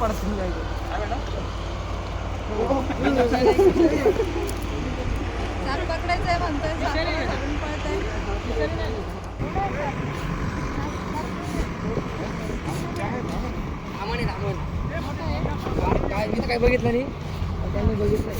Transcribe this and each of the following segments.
पडतील काय मी तर काय बघितलं नाही त्यांनी बघितलं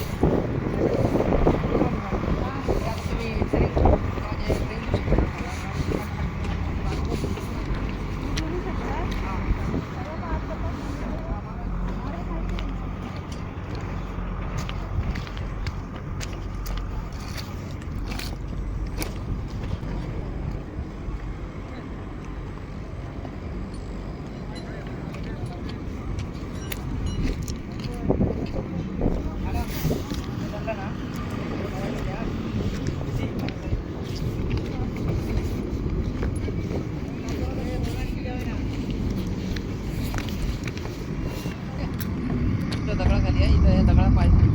दगडाखाली आहे इथं या दगडा पाहिजे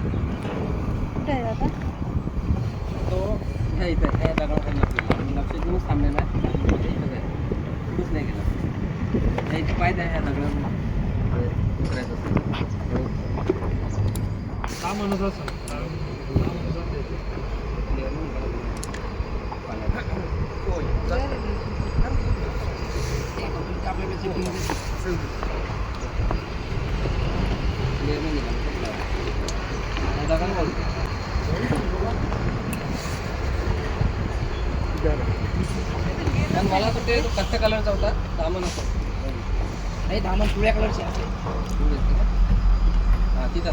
कुठे आहे आता तो ह्या इथं ह्या दगडाखाली आपल्याला लक्ष देऊनच थांबलेला आहे आणि इथं आहे. कुठंच नाही गेला ह्या इथे पाय द्या ह्या दगडाला उतरायचं असेल. का म्हणत असं Clear नाही झालं. पाण्यात. होय. आपल्याकडे setting मध्ये Clear नाही झालं. हा दगड बोलतो. पण मला तर ते कच्च्या कलरचा होता दामन असतो नाही दामन पिवळ्या कलरची असते हा तिथं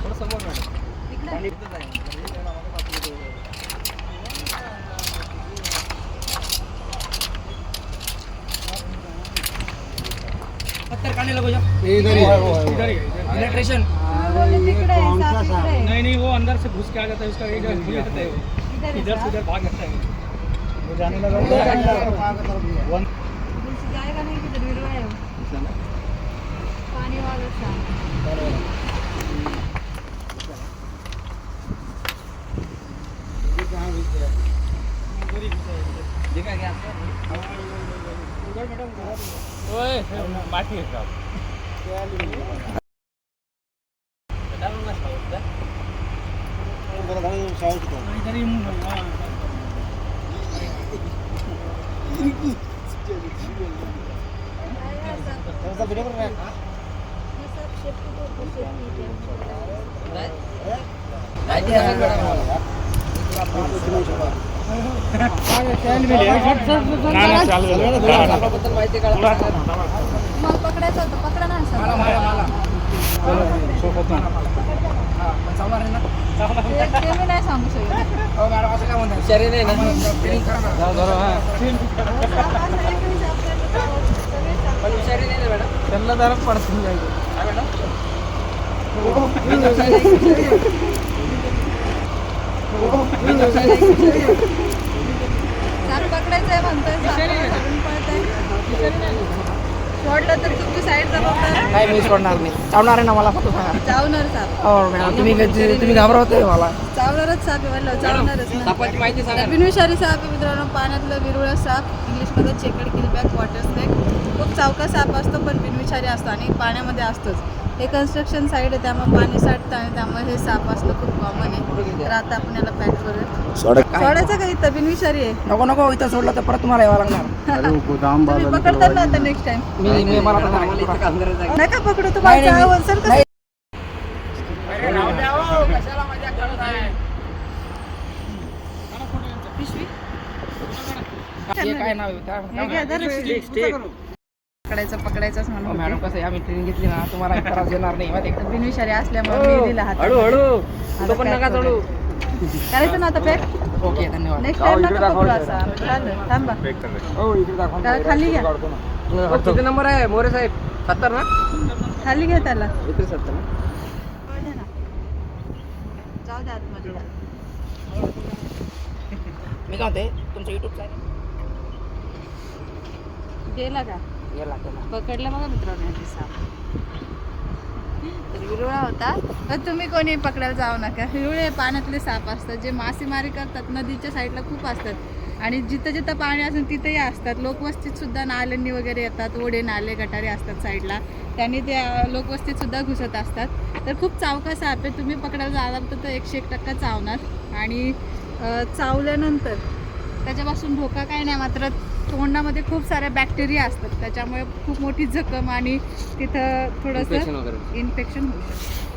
थोडं समोर मॅडम इकडे पाणी इथंच आहे. पत्थर काढने लगो जा इधर ही इलेक्ट्रिशियन बोलले तिकडे आहे, साप इकडे आहे. नहीं नहीं वो अंदर से घुस के आ जाता है उसका इधर घुस जाता है। वो। इधर आहे इधर से साप. उधर भाग जाता है। वो जाने लगा। वन। दिवशी जाएगा नाही तिथे विरवा आहे दिसलं ना? पाणी वाजत साप. जे काय? घ्या ओए माटी है का इधर ही हाँ, साप शेपटी करतो, शेपटी. पकडायचं होतं पकडा ना आहे ते मी नाही. सांगू शकत हो ना धरो हा. त्यांना जरा मॅडम साप पकडायचंय म्हणतोय. सोडलं तर तुमची साईड जबाबदार. नाही मी सोडणार नाही. चावणार आहे ना मला फक्त सांगा. चावणार साप. हो मॅडम तुम्ही तुम्ही घाबरवताय मला. चावणारच साप आहे म्हणलं चावणारच ना. सापाची माहिती सांगा. ना. बिनविषारी साप आहे मित्रांनो पाण्यातलं विरुळ साप. इंग्लिशमध्ये चेकड किलबॅक वॉटर स्नेक खूप चावका साप असतो पण बिनविषारी असतो आणि पाण्यामध्ये असतोच. हे कन्स्ट्रक्शन साईड आहे त्यामुळे पाणी साठतं आणि त्यामुळे हे साप असणं खूप कॉमन आहे. तर आता आपण याला पॅक करूया. सोडायचं का इथं? बिनविषारी आहे. नको नको इथं सोडलं तर परत तुम्हाला यावं लागणार. गोदाम तुम्ही पकडता ना आता नेक्स्ट टाइम मी मी मला. नका पकडू तुम्हाला नाही, कसं? हे काय नाव आहे? काय- हे घ्या, धर. पकडायचं पकडायचंच हो, म्हणून मॅडम कसं आहे? आम्ही ट्रेनिंग घेतली ना तुम्हाला एक त्रास देणार नाही. माहिती आहे का? बिनविषारी असल्यामुळे मी दिला हात हळू हळू. तो पण नका चढू करायचं ना आता पॅक ओके धन्यवाद. नेक्स्ट टाइम नका पकडू असा. चालेल थांबा. त्याला खाली घ्या. हो, किती नंबर आहे मोरे साहेब. सत्तर ना? खाली घ्या त्याला. इथे सत्तर ना? जाऊ द्या आतमध्ये. मी काय म्हणते? तुमचं युट्यूब चॅनल गेला का? पकडला बघा मित्रांनो साप तर विरुळा होता. पण तुम्ही कोणी पकडायला जाऊ नका. विरुळे पाण्यातले साप असतात जे मासेमारी करतात नदीच्या साईडला खूप असतात. आणि जिथं जिथं पाणी असेल तिथेही असतात. लोकवस्तीत सुद्धा नाल्यांनी वगैरे येतात ओढे नाले गटारे असतात साईडला. त्यांनी ते लोकवस्तीत सुद्धा घुसत असतात. तर खूप चावका साप आहे. तुम्ही पकडायला जाणार तर एकशे एक टक्का चावणार. आणि चावल्यानंतर त्याच्यापासून धोका काय नाही मात्र तोंडामध्ये खूप साऱ्या बॅक्टेरिया असतात. त्याच्यामुळे खूप मोठी जखम आणि तिथं थोडंसं इन्फेक्शन होऊ शकतं.